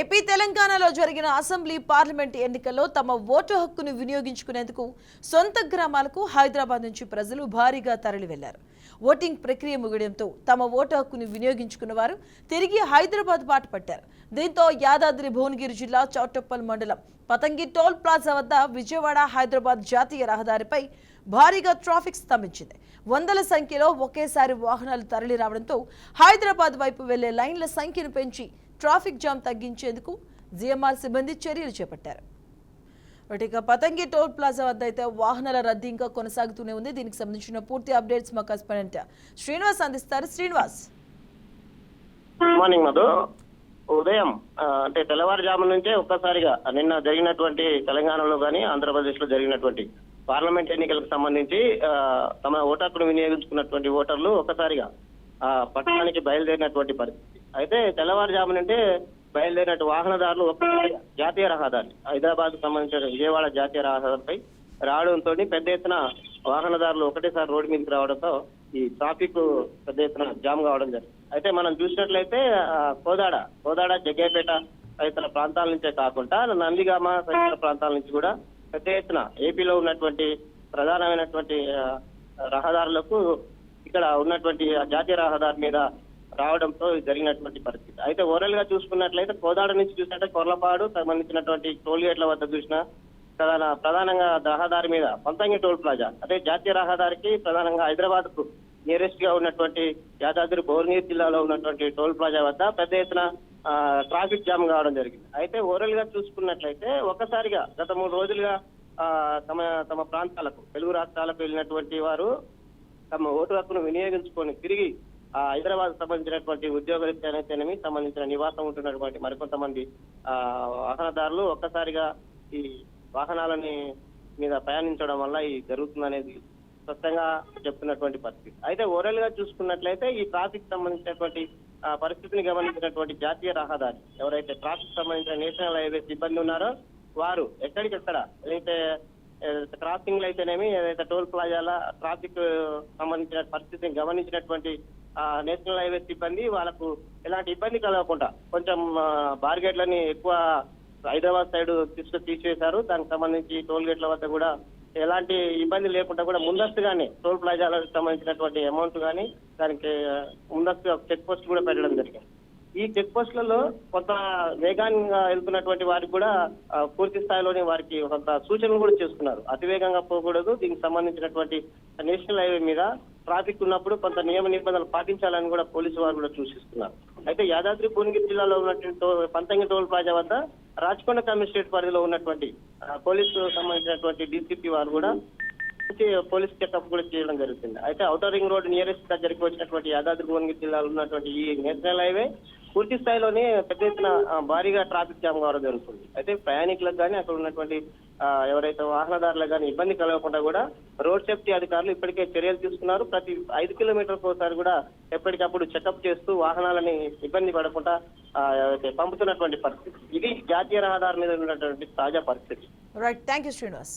AP తెలంగాణలో జరిగిన assembly parliament ఎన్నికల్లో తమ ఓటు హక్కును వినియోగించుకునేందుకు సొంత గ్రామాలకు హైదరాబాద్ నుంచి ప్రజలు భారీగా తరలి వెళ్ళారు ఓటింగ్ ప్రక్రియ ముగియడంతో తమ ఓటు హక్కును వినియోగించుకున్న వారు తిరిగి హైదరాబాద్ బాట పట్టారు. దీంతో యాదాద్రి భువనగిరి జిల్లా చౌటప్పల్ మండలం పతంగి టోల్ ప్లాజా వద్ద విజయవాడ హైదరాబాద్ జాతీయ రహదారిపై భారీగా ట్రాఫిక్ స్తంభించింది. వందల సంఖ్యలో ఒకేసారి వాహనాలు తరలి రావడంతో హైదరాబాద్ వైపు వెళ్ళే లైన్ల సంఖ్యను పెంచి ట్రాఫిక్ జామ్ తగ్గించేందుకు జిఎంఆర్ సిబ్బంది చర్యలు చేపట్టారు. ఇక పతంగి టోల్ ప్లాజా వద్ద అయితే వాహనాల రద్దీ ఇంకా కొనసాగుతూనే ఉంది. దీనికి సంబంధించిన పూర్తి అప్డేట్స్ మా కరెస్పాండెంట్ శ్రీనివాస్ అందిస్తారు. శ్రీనివాస్. Good morning Madhu. ఉదయం అంటే తెల్లవారుజాము నుంచే ఒక్కసారిగా నిన్న జరిగినటువంటి తెలంగాణలో కానీ ఆంధ్రప్రదేశ్లో జరిగినటువంటి పార్లమెంట్ ఎన్నికలకు సంబంధించి తమ ఓటాకును వినియోగించుకున్నటువంటి ఓటర్లు ఒక్కసారిగా ఆ, పట్టణానికి బయలుదేరినటువంటి పరిస్థితి అయితే తెల్లవారుజాము నుంటే బయలుదేరినట్టు వాహనదారులు ఒక జాతీయ రహదారి హైదరాబాద్ సంబంధించిన విజయవాడ జాతీయ రహదారిపై రావడంతో పెద్ద ఎత్తున వాహనదారులు ఒకటేసారి రోడ్డు మీదకి రావడంతో ఈ ట్రాఫిక్ పెద్ద ఎత్తున జామ్ కావడం జరిగింది. అయితే మనం చూసినట్లయితే కోదాడ కోదాడ జగ్గేపేట తదితర ప్రాంతాల నుంచే కాకుండా నందిగామ తదితర ప్రాంతాల నుంచి కూడా పెద్ద ఎత్తున ఏపీలో ఉన్నటువంటి ప్రధానమైనటువంటి రహదారులకు ఇక్కడ ఉన్నటువంటి జాతీయ రహదారి మీద రావడంతో జరిగినటువంటి పరిస్థితి. అయితే ఓవరాల్గా చూసుకున్నట్లయితే కోదాడ నుంచి చూసినట్టే కొర్లపాడు సంబంధించినటువంటి టోల్ గేట్ల వద్ద చూసిన ప్రధాన ప్రధానంగా రహదారి మీద పంతంగి టోల్ ప్లాజా. అదే జాతీయ రహదారికి ప్రధానంగా హైదరాబాద్కు నియరెస్ట్గా ఉన్నటువంటి యాదాద్రి భువనగిరి జిల్లాలో ఉన్నటువంటి టోల్ ప్లాజా వద్ద పెద్ద ఎత్తున ట్రాఫిక్ జామ్ కావడం జరిగింది. అయితే ఓవరాల్గా చూసుకున్నట్లయితే ఒక్కసారిగా గత మూడు రోజులుగా తమ తమ ప్రాంతాలకు తెలుగు రాష్ట్రాలకు వెళ్ళినటువంటి వారు తమ ఓటు హక్కును వినియోగించుకొని తిరిగి హైదరాబాద్ సంబంధించినటువంటి ఉద్యోగరీత్యానైతేనేమి సంబంధించిన నివాసం ఉంటున్నటువంటి మరికొంతమంది ఆ వాహనదారులు ఒక్కసారిగా ఈ వాహనాలని మీద ప్రయాణించడం వల్ల ఇది జరుగుతుందనేది స్పష్టంగా చెప్తున్నటువంటి పరిస్థితి. అయితే ఓవరాల్గా చూసుకున్నట్లయితే ఈ ట్రాఫిక్ సంబంధించినటువంటి పరిస్థితిని గమనించినటువంటి జాతీయ రహదారి ఎవరైతే ట్రాఫిక్ సంబంధించిన నేషనల్ హైవే సిబ్బంది ఉన్నారో వారు ఎక్కడికెక్కడ ఏదైతే ఏదైతే క్రాసింగ్లు అయితేనేమి ఏదైతే టోల్ ప్లాజాల ట్రాఫిక్ సంబంధించిన పరిస్థితిని గమనించినటువంటి నేషనల్ హైవే సిబ్బంది వాళ్ళకు ఎలాంటి ఇబ్బంది కలగకుండా కొంచెం బార్గేట్లని ఎక్కువ హైదరాబాద్ సైడ్ తీసుకు తీసివేశారు. దానికి సంబంధించి టోల్ గేట్ల వద్ద కూడా ఎలాంటి ఇబ్బంది లేకుండా కూడా ముందస్తుగానే టోల్ ప్లాజాలకు సంబంధించినటువంటి అమౌంట్ కానీ దానికి ముందస్తుగా చెక్ పోస్ట్ కూడా పెట్టడం జరిగింది. ఈ చెక్ పోస్టులలో కొంత వేగంగా వెళ్తున్నటువంటి వారికి కూడా పూర్తి స్థాయిలోనే వారికి కొంత సూచనలు కూడా చేస్తున్నారు అతివేగంగా పోకూడదు. దీనికి సంబంధించినటువంటి నేషనల్ హైవే మీద ట్రాఫిక్ ఉన్నప్పుడు కొంత నియమ నిబంధనలు పాటించాలని కూడా పోలీసు వారు కూడా సూచిస్తున్నారు. అయితే యాదాద్రి భువనగిరి జిల్లాలో ఉన్నటువంటి పంతంగి టోల్ ప్లాజా వద్ద రాచకొండ కమిషనరేట్ పరిధిలో ఉన్నటువంటి పోలీసు సంబంధించినటువంటి డీసీపీ వారు కూడా పోలీస్ చెకప్ కూడా చేయడం జరుగుతుంది. అయితే ఔటర్ రింగ్ రోడ్ నియరెస్ట్ దగ్గరికి వచ్చినటువంటి యాదాద్రి భువనగిరి జిల్లాలో ఉన్నటువంటి ఈ నేషనల్ హైవే పూర్తి స్థాయిలోనే పెద్ద ఎత్తున భారీగా ట్రాఫిక్ జామ్ కావడం జరుగుతుంది. అయితే ప్రయాణికులకు కానీ అక్కడ ఉన్నటువంటి ఎవరైతే వాహనదారులకు కానీ ఇబ్బంది కలగకుండా కూడా రోడ్ సేఫ్టీ అధికారులు ఇప్పటికే చర్యలు తీసుకున్నారు. ప్రతి ఐదు కిలోమీటర్లకు ఒకసారి కూడా ఎప్పటికప్పుడు చెకప్ చేస్తూ వాహనాలని ఇబ్బంది పడకుండా ఎవరైతే పంపుతున్నటువంటి పరిస్థితి. ఇది జాతీయ రహదారి మీద ఉన్నటువంటి తాజా పరిస్థితి. Right thank you Srinivas